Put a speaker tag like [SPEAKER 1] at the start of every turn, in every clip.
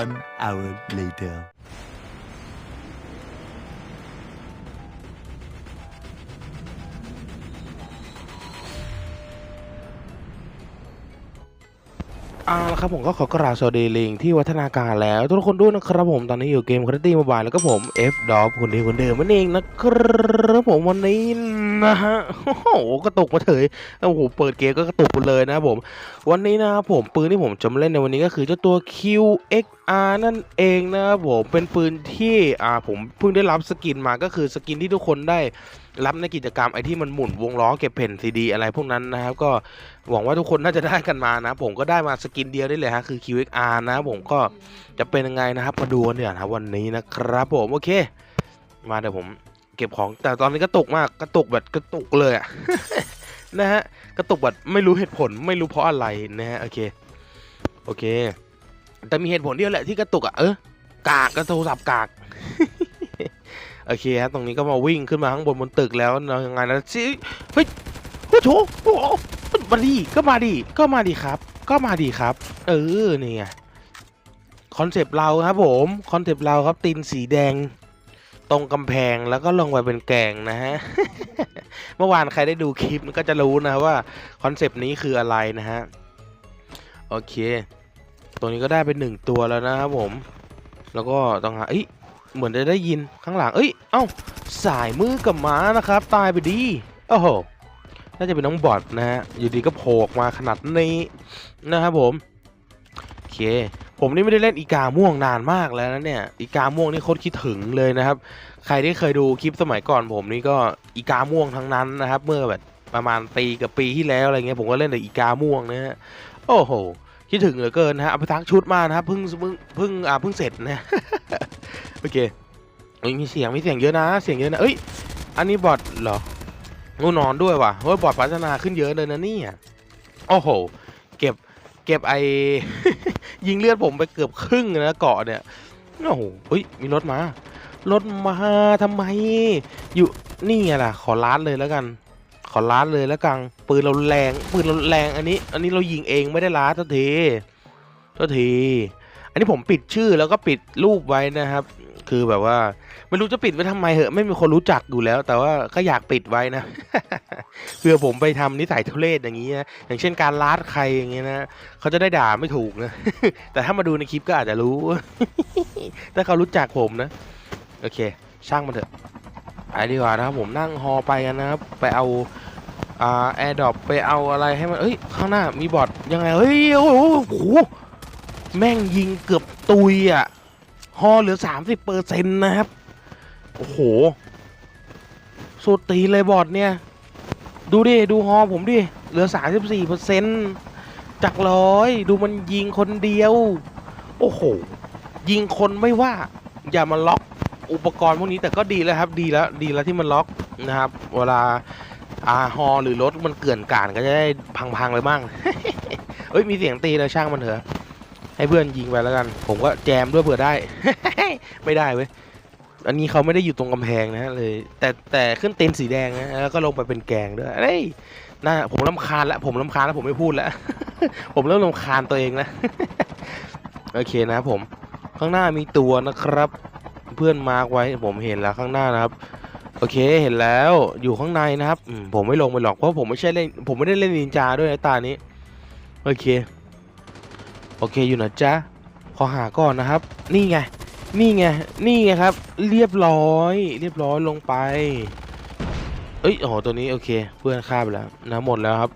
[SPEAKER 1] One hour later.
[SPEAKER 2] เอาละครับผมก็ขอกราบสวัสดีลิงที่วัฒนาการแล้ว ทุกคนด้วยนะครับผมตอนนี้อยู่เกมคาร์ตี้มบายแล้วก็ผม F d o p คนเดียวคนเดิมนั่นเองนะครับผมวันนี้นะฮะโอ้โหกระตุกมาเถยโอ้โหเปิดเกมก็กระตุกเลยนะครับผม วันนี้นะครับผมปืนที่ผมจะมาเล่นในวันนี้ก็คือเจ้าตัว R นั่นเองนะครับผมเป็นปืนที่อ่าผมเพิ่งได้รับสกินมาก็คือสกินที่ทุกคนได้รับในกิจกรรมไอที่มันหมุนวงล้อเก็บแผ่นซีดีอะไรพวกนั้นนะครับ ก็หวังว่าทุกคนน่าจะได้กันมานะ ผมก็ได้มาสกินเดียวได้เลยฮะคือ QXR นะผมก็จะเป็นยังไงนะครับมาดูกันเดี๋ยวนะวันนี้นะครับผมโอเค มาเดี๋ยวผมเก็บของแต่ตอนนี้กระตุกมากกระตุกแบบกระตุกเลยอะนะฮะกระตุกแบบไม่รู้เหตุผลไม่รู้เพราะอะไรนะฮะโอเคโอเค แต่มีเหตุผลเดียวแหละที่กระตุกอะเออกากกระโทรศัพท์กากโอเคฮะตรงนี้ก็มาวิ่งขึ้นมาข้างบนบนตึกแล้วนะยังไงนะสิเฮ้ยโอ้โหโอ้มาดิก็มาดิก็มาดิครับ ก็มาดิครับ เออนี่ไงคอนเซปต์เราครับผมคอนเซปต์เราครับตีนสีแดง ตรงกำแพงแล้วก็ลงไปเป็นแกงนะฮะเมื่อวานใครได้ดูคลิปก็จะรู้นะว่าคอนเซปต์นี้คืออะไรนะฮะโอเค ตัวนี้ก็ได้เป็นหนึ่งตัวแล้วนะครับผม แล้วก็ต้องหาเอ้ยเหมือนจะได้ยินข้างหลัง เอ้ย เอ้า สายมือกับม้านะครับ ตายไปดี โอ้โห น่าจะเป็นน้องบอดนะฮะ อยู่ดีก็โผล่มาขนาดนี้นะครับผม โอเค ผมนี่ไม่ได้เล่นอีกาม่วงนานมากแล้วนะเนี่ย อีกาม่วงนี่โคตรคิดถึงเลยนะครับ ใครที่เคยดูคลิปสมัยก่อนผมนี่ก็อีกาม่วงทั้งนั้นนะครับ เมื่อแบบประมาณปีกับปีที่แล้วอะไรเงี้ย ผมก็เล่นแต่อีกาม่วงนะฮะ โอ้โห คิดถึงเหลือเกินนะฮะเอาไปทักชุดมานะครับเพิ่งเพิ่งเพิ่งอ่าเพิ่งเสร็จนะโอเคมีเสียงมีเสียงเยอะนะ เสียงเยอะนะเอ้ยอันนี้บอทเหรองูนอนด้วยว่ะเฮ้ยบอร์ดพัฒนาขึ้นเยอะเลยนะนี่โอ้โห เก็บเก็บไอยิงเลือดผมไปเกือบครึ่งนะเกาะเนี่ยโอ้โหเฮ้ยมีรถมารถมาทำไม อยู่นี่ไงล่ะ ขอล้านเลยแล้วกัน ขอล้านเลยแล้วกันปืนเราแรงปืนเราแรงอันนี้ อันนี้เรายิงเองไม่ได้ล้านทันทีทันที อันนี้ผมปิดชื่อแล้วก็ปิดรูปไว้นะครับ คือแบบว่าไม่รู้จะปิดไว้ทำไมเหอะไม่มีคนรู้จักอยู่แล้ว แต่ว่าก็อยากปิดไว้นะเพื่อผมไปทำนิสัยทุเรศอย่างนี้นะอย่างเช่นการลาดใครอย่างเงี้ยนะเขาจะได้ด่าไม่ถูกนะแต่ถ้ามาดูในคลิปก็อาจจะรู้ถ้าเขารู้จักผมนะ โอเค ช่างมันเถอะ ไปดีกว่านะครับผมนั่งฮอไปกันนะครับไปเอาอ่าแอร์ดรอปไปเอาอะไรให้มันเอ้ยข้างหน้ามีบอทยังไงเฮ้ยโอ้โหแม่งยิงเกือบตุยอะฮอเหลือสามสิบเปอร์เซ็นต์นะครับ โอ้โหสุดตีเลยบอดเนี่ย ดูดิ ดูฮอผมดิ เหลือ 34เปอร์เซ็นจากร้อยดูมันยิงคนเดียว โอ้โห ยิงคนไม่ว่า อย่ามาล็อก อุปกรณ์พวกนี้แต่ก็ดีแล้วครับ ดีแล้วดีแล้วที่มันล็อกนะครับ เวลาอาฮอหรือรถมันเกลื่อนกาดก็จะได้พังๆเลยบ้างเอ้ยมีเสียงตีแล้วช่างมันเถอะ ให้เพื่อนยิงไปแล้วกัน ผมก็แจมด้วยเผื่อได้ ไม่ได้เว้ยอันนี้เขาไม่ได้อยู่ตรงกำแพงนะเลย แต่แต่ขึ้นเต็นสีแดงนะแล้วก็ลงไปเป็นแกงด้วยเอ้ยน่าผมลำคาญแล้วผมลำคาญแล้วผมไม่พูดแล้ว ผมเริ่มลำคาญตัวเองแล้วโอเคนะผม ข้างหน้ามีตัวนะครับ พื่อนมาร์กไว้ผมเห็นแล้วข้างหน้านะครับ โอเคเห็นแล้วอยู่ข้างในนะครับผมไม่ลงไปหรอกเพราะผมไม่ใช่เล่นผมไม่ได้เล่นนินจาด้วยนะตานี้โอเคโอเคอยู่นะจ๊ะขอหาก่อนนะครับ นี่ไงนี่ไงนี่ไงครับ เรียบร้อย เรียบร้อยลงไป เอ้ยโอ้โหตัวนี้โอเค เพื่อนฆ่าไปแล้วนะหมดแล้วครับ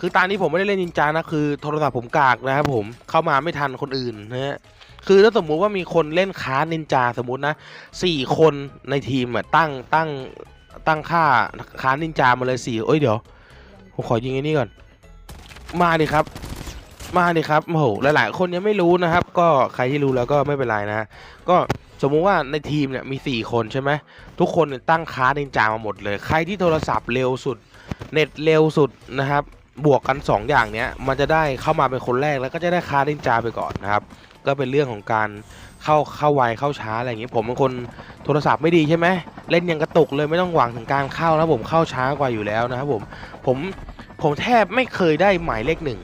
[SPEAKER 2] คือตอนนี้ผมไม่ได้เล่นนินจานะคือโทรศัพท์ผมกากนะครับผมเข้ามาไม่ทันคนอื่นนะฮะคือถ้าสมมุติว่ามีคนเล่นค้านินจาสมมุตินะสี่คนในทีมอะตั้งตั้งตั้งค่าค้านินจามาเลยสี่เอ้ยเดี๋ยวผมขอยิงไอ้นี่ก่อน มาดิครับ มาดิครับโอ้โหหลายๆคนยังไม่รู้นะครับ ก็ใครที่รู้แล้วก็ไม่เป็นไรนะ ก็สมมุติว่าในทีมเนี่ยมี 4 คนใช่ไหมทุกคนเนี่ยตั้งค้านินจามาหมดเลย ใครที่โทรศัพท์เร็วสุด เน็ตเร็วสุดนะครับ บวกกัน2ออย่างเนี้ยมันจะได้เข้ามาเป็นคนแรกแล้วก็จะได้ค้านินจาไปก่อนนะครับ ก็เป็นเรื่องของการเข้าเข้าไวเข้าช้าอะไรอย่างนี้ผมเป็นคนโทรศัพท์ไม่ดีใช่ไหมเล่นยังกระตุกเลยไม่ต้องหวังถึงการเข้านะผมเข้าช้ากว่าอยู่แล้วนะครับผมผมผมแทบไม่เคยได้หมายเลขหนึ่ง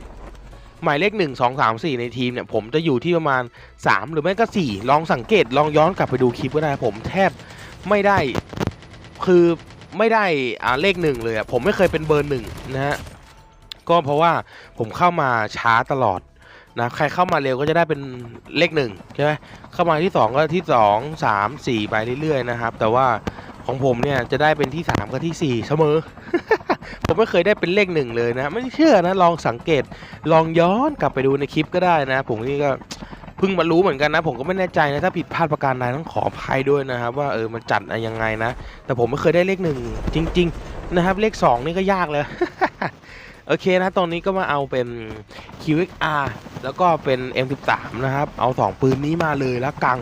[SPEAKER 2] หมายเลขหนึ่งสองสามสี่ในทีมเนี่ยผมจะอยู่ที่ประมาณสามหรือไม่ก็สี่ลองสังเกตลองย้อนกลับไปดูคลิปก็ได้ผมแทบไม่ได้คือไม่ได้อ่าเลขหนึ่งเลยอะผมไม่เคยเป็นเบอร์หนึ่งนะฮะ ก็เพราะว่าผมเข้ามาช้าตลอดนะใครเข้ามาเร็วก็จะได้เป็นเลขหนึ่งใช่ไหมเข้ามาที่สองก็ที่สองสามสี่ไปเรื่อยๆนะครับ แต่ว่าของผมเนี่ยจะได้เป็นที่สามกับที่สี่เสมอ ผมไม่เคยได้เป็นเลขหนึ่งเลยนะ ไม่เชื่อนะ ลองสังเกตลองย้อนกลับไปดูในคลิปก็ได้นะ ผมนี่ก็เพิ่งมารู้เหมือนกันนะ ผมก็ไม่แน่ใจนะ ถ้าผิดพลาดประการใดต้องขออภัยด้วยนะครับ ว่าเออมันจัดอะไรยังไงนะ แต่ผมไม่เคยได้เลขหนึ่งจริง ๆ นะครับ เลขสองนี่ก็ยากเลย โอเคนะตอนนี้ก็มาเอาเป็น QXR แล้วก็เป็น M13 นะครับ เอาสองปืนนี้มาเลยละกัง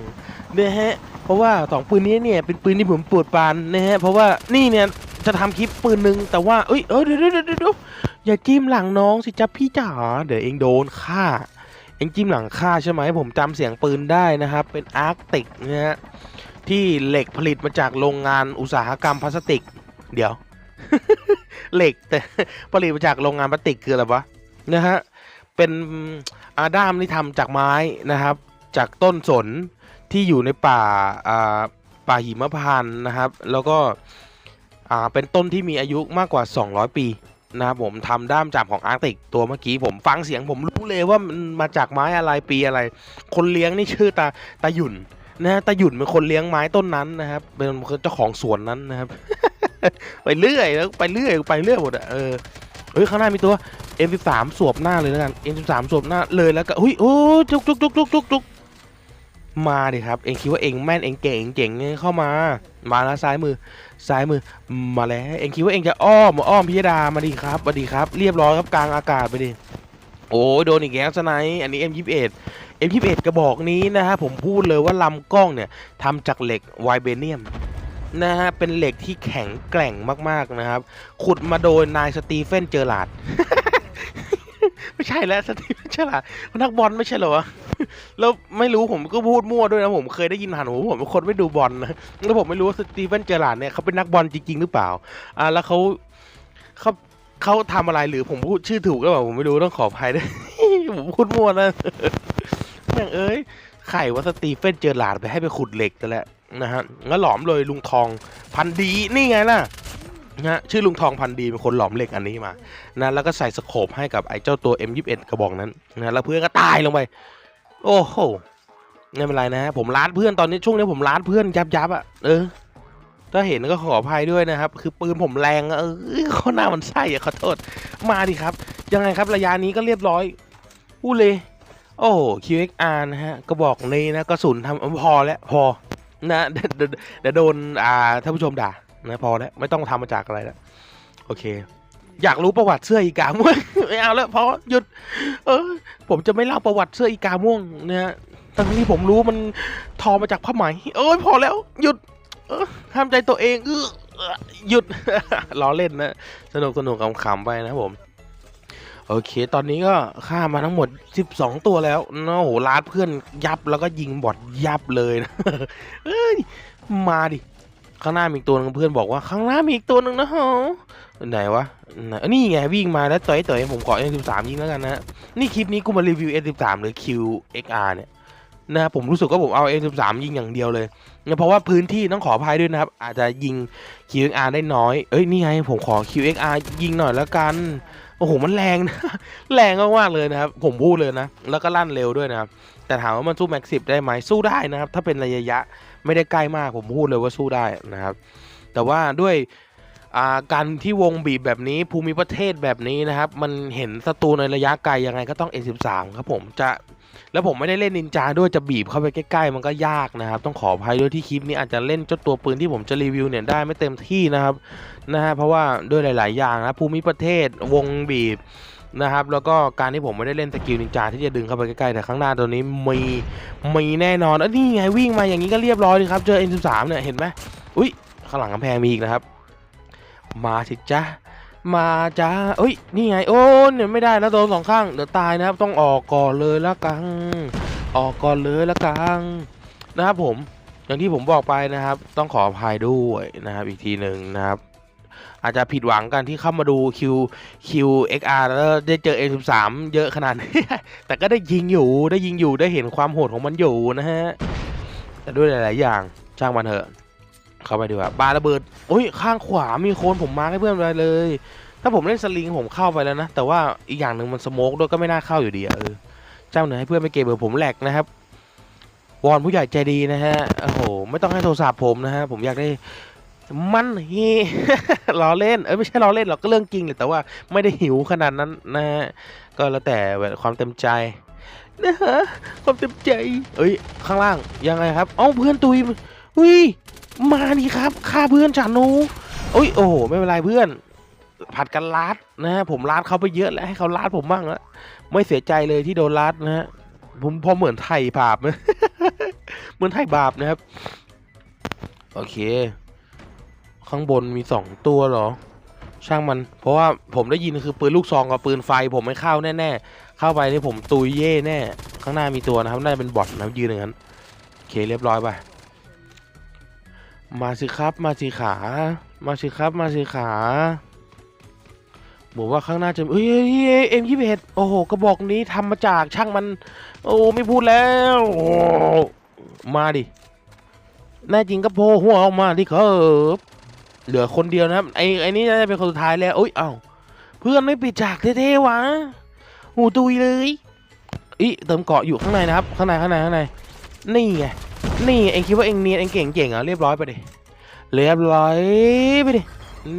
[SPEAKER 2] นะฮะเพราะว่าสองปืนนี้เนี่ยเป็นปืนที่ผมปวดปานนะฮะเพราะว่านี่เนี่ยจะทำคลิปปืนหนึ่งแต่ว่าเอ้ยเออเดี๋ยวเดี๋ยวเดี๋ยวเดี๋ยวอย่าจิ้มหลังน้องสิจ๊ะพี่จ๋าเดี๋ยวเองโดนฆ่าเองจิ้มหลังฆ่าใช่ไหมผมจำเสียงปืนได้นะครับ เป็นอาร์กติกนะฮะที่เหล็กผลิตมาจากโรงงานอุตสาหกรรมพลาสติก เดี๋ยว เหล็กแต่ผลิตมาจากโรงงานพลาสติกคืออะไรวะนะฮะเป็นอาด้ามที่ทำจากไม้นะครับ จากต้นสนที่อยู่ในป่าอ่าป่าหิมพานต์นะครับ แล้วก็อ่าเป็นต้นที่มีอายุมากกว่า 200 ปีนะครับผมทำด้ามจับของอาร์ติกตัวเมื่อกี้ผมฟังเสียงผมรู้เลยว่ามันมาจากไม้อะไรปีอะไร คนเลี้ยงนี่ชื่อตาตาหยุ่นนะฮะตาหยุ่นเป็นคนเลี้ยงไม้ต้นนั้นนะครับ เป็นเจ้าของสวนนั้นนะครับ ไปเรื่อยแล้วไปเรื่อยไปเรื่อยหมดอะเออเฮ้ยข้างหน้ามีตัว M13 สวบหน้าเลยแล้วกัน M13 สวบหน้าเลยแล้วก็เฮ้ยโอ้จุกจุกจุกจุกจุกจุกมาดิครับ เองคิดว่าเองแม่นเองเก่งเองเจ๋งเนี่ยเข้ามา มาแล้วซ้ายมือซ้ายมือมาแล้วเองคิดว่าเองจะอ้อมอ้อมพิยดามาดิครับมาดิครับ เรียบร้อยครับกลางอากาศไปดิโอ้ยโดนอีกแล้วสไนอันนี้ M21 M21 กระบอกนี้นะฮะผมพูดเลยว่าลำกล้องเนี่ยทำจากเหล็กไวเบเนียม นะฮะเป็นเหล็กที่แข็งแกร่งมากๆนะครับ ขุดมาโดยนายสตีเฟนเจอร์ลาดไม่ใช่แล้วสตีเฟนเจอร์ลาดนักบอลไม่ใช่เหรอวะแล้วไม่รู้ผมก็พูดมั่วด้วยนะผมเคยได้ยินผ่านหูผมเป็นคนไม่ดูบอลนะแล้วผมไม่รู้ว่าสตีเฟนเจอร์ลาดเนี่ยเขาเป็นนักบอลจริง ๆ หรือเปล่าอ่าแล้วเขาเขาเขาทำอะไรหรือผมพูดชื่อถูกหรือเปล่าผมไม่รู้ต้องขออภัยด้วยผมพูดมั่วนะอย่างเอ้ยไข่ว่าสตีเฟนเจอร์ลาดไปให้ไปขุดเหล็กแต่นแหละ นะฮะงั้นหลอมเลยลุงทองพันดีนี่ไงล่ะนะฮะชื่อลุงทองพันดีเป็นคนหลอมเหล็กอันนี้มานะแล้วก็ใส่สโคปให้กับไอ้เจ้าตัว M21 กระบอกนั้นนะแล้วเพื่อนก็ตายลงไป โอ้โหไม่เป็นไรนะฮะผมล้านเพื่อนตอนนี้ช่วงนี้ผมล้านเพื่อนยับยับอะเออถ้าเห็นก็ขออภัยด้วยนะครับ คือปืนผมแรงเออเขาหน้ามันไส้อะขอโทษ มาดิครับ ยังไงครับระยะนี้ก็เรียบร้อยอู้เลย โอ้โห QXR นะฮะก็บอกนี้นะกระสุนทำพอแล้วพอ นะเดี๋ยวโดนอ่าท่านผู้ชมด่านะพอแล้วไม่ต้องทำมาจากอะไรแล้วโอเค อยากรู้ประวัติเสื้ออีกาม่วงไม่เอาแล้วพอหยุด เออ ผมจะไม่เล่าประวัติเสื้ออีกาม่วงนะฮะทั้งที่ผมรู้มันทอมาจากผ้าไหมเอ้ยพอแล้ว หยุดห้ามใจตัวเองเออหยุดล้อเล่นนะ สนุกสนุกขำๆไปนะผม โอเค ตอนนี้ก็ฆ่ามาทั้งหมด 12 ตัวแล้วเนาะโหลาดเพื่อนยับแล้วก็ยิงบอดยับเลยนะเอ้ย มาดิ ข้างหน้ามีอีกตัวหนึงเพื่อนบอกว่าข้างหน้ามีอีกตัวหนึ่งนะฮะไหนวะนนี่ไงวิ่งมาแล้วต่อยต่อยผมขอ N13 ยิงแล้วกันนะ นี่คลิปนี้กูมารีวิว N13 หรือ QXR เนี่ยนะผมรู้สึกว่าผมเอา N13 ยิงอย่างเดียวเลยนะเพราะว่าพื้นที่ต้องขออภัยด้วยนะครับ อาจจะยิง QXR ได้น้อย เอ้ยนี่ไงผมขอ QXR ยิงหน่อยแล้วกัน โอ้โหมันแรงนะแรงมากๆเลยนะครับ ผมพูดเลยนะ แล้วก็ลั่นเร็วด้วยนะครับ แต่ถามว่ามันสู้แม็กซิได้ไหมสู้ได้นะครับ ถ้าเป็นระยะไม่ได้ใกล้มากผมพูดเลยว่าสู้ได้นะครับ แต่ว่าด้วย การที่วงบีบแบบนี้ภูมิประเทศแบบนี้นะครับ มันเห็นศัตรูในระยะไกลยังไงก็ต้อง N13 ครับผมจะแล้วผมไม่ได้เล่นนินจาด้วยจะบีบเข้าไปใกล้ๆ มันก็ยากนะครับ ต้องขออภัยด้วยที่คลิปนี้อาจจะเล่นเจ้าตัวปืนที่ผมจะรีวิวเนี่ยได้ไม่เต็มที่นะครับนะฮะเพราะว่าด้วยหลาย ๆ อย่างนะภูมิประเทศวงบีบนะครับแล้วก็การที่ผมไม่ได้เล่นสกิลนินจาที่จะดึงเข้าไปใกล้ๆแต่ข้างหน้าตัวนี้มีมีแน่นอนเอ้นี่ไงวิ่งมาอย่างนี้ก็เรียบร้อยเลยครับเจอ N13 เนี่ยเห็นไหมอุ้ยข้างหลังกำแพงมีอีกนะครับ มาสิจ้ามาจ้าเอ้ย นี่ไง โอ้เนี่ยไม่ได้นะโดนสองข้าง เดี๋ยวตายนะครับ ต้องออกก่อนเลยละกัง ออกก่อนเลยละกัง นะครับผม อย่างที่ผมบอกไปนะครับ ต้องขออภัยด้วยนะครับ อีกทีหนึ่งนะครับ อาจจะผิดหวังกันที่เข้ามาดู Q Q XR แล้วได้เจอ A13 เยอะขนาดนี้ แต่ก็ได้ยิงอยู่ ได้ยิงอยู่ ได้เห็นความโหดของมันอยู่นะฮะ แต่ด้วยหลาย ๆ อย่าง ช่างมันเถอะ เข้าไปดีกว่าบาระเบิดโอ้ยข้างขวามีโคนผมมาให้เพื่อนไปเลย ถ้าผมเล่นสลิงผมเข้าไปแล้วนะ แต่ว่าอีกอย่างหนึ่งมันสโมกด้วยก็ไม่น่าเข้าอยู่ดีเออเจ้าเหนือให้เพื่อนไปเก็บเบอร์ผมแหลกนะครับวอนผู้ใหญ่ใจดีนะฮะโอ้โหไม่ต้องให้โทรศัพท์ผมนะฮะผมอยากได้มันเฮล้อเล่น เอ้ยไม่ใช่ล้อเล่นหรอกก็เรื่องจริงเลยแต่ว่าไม่ได้หิวขนาดนั้นนะฮะก็แล้วแต่ความเต็มใจนะฮะความเต็มใจ เอ้ยข้างล่างยังไงครับ เอ้าเพื่อนตุยอุ้ย มาดิครับฆ่าเพื่อนฉันนูโอ้ยโอ้โหไม่เป็นไรเพื่อน ผัดกันลาดนะฮะผมลาดเขาไปเยอะแล้วให้เขาลาดผมบ้างละไม่เสียใจเลยที่โดนลาดนะฮะผมพอเหมือนไถ่บาปเหมือนไถ่บาปนะครับ โอเค ข้างบนมีสองตัวเหรอ ช่างมัน เพราะว่าผมได้ยินคือปืนลูกซองกับปืนไฟ ผมไม่เข้าแน่ๆเข้าไปนี่ผมตุยเย่แน่ ข้างหน้ามีตัวนะครับน่าจะเป็นบอทนะยืนอย่างนั้นโอเคเรียบร้อยไป มาสิครับ มาสิขา มาสิครับ มาสิขาบอกว่าข้างหน้าจะเอ้ยเอ็มยี่สิบเอ็ดโอ้โหกระบอกนี้ทำมาจากช่างมัน โอ้ไม่พูดแล้วมาดิแน่จริงก็โผล่หัวออกมาที่ครับเหลือคนเดียวนะครับไอ้ไอ้นี่น่าจะเป็นคนสุดท้ายแล้วอุ้ยเอ้าเพื่อนไม่ปิดฉากเท่ๆวะหูตุยเลยอีเติมเกาะอยู่ข้างในนะครับ ข้างในข้างในข้างในนี่ไง นี่เองคิดว่าเองเนียนเองเก่งเก่งอะเรียบร้อยไปดิเรียบร้อยไปดิ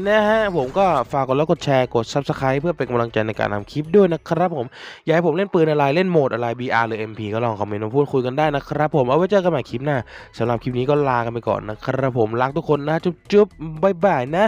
[SPEAKER 2] นะฮะผมก็ฝากกดไลค์กดแชร์กด Subscribe เพื่อเป็นกำลังใจในการทำคลิปด้วยนะครับผม อยากให้ผมเล่นปืนอะไร เล่นโหมดอะไร BR หรือ MP ก็ลองคอมเมนต์มาพูดคุยกันได้นะครับผม เอาไว้เจอกันใหม่คลิปหน้าสำหรับคลิปนี้ก็ลากันไปก่อนนะครับผมรักทุกคนนะ จุ๊บๆบ๊ายบายนะ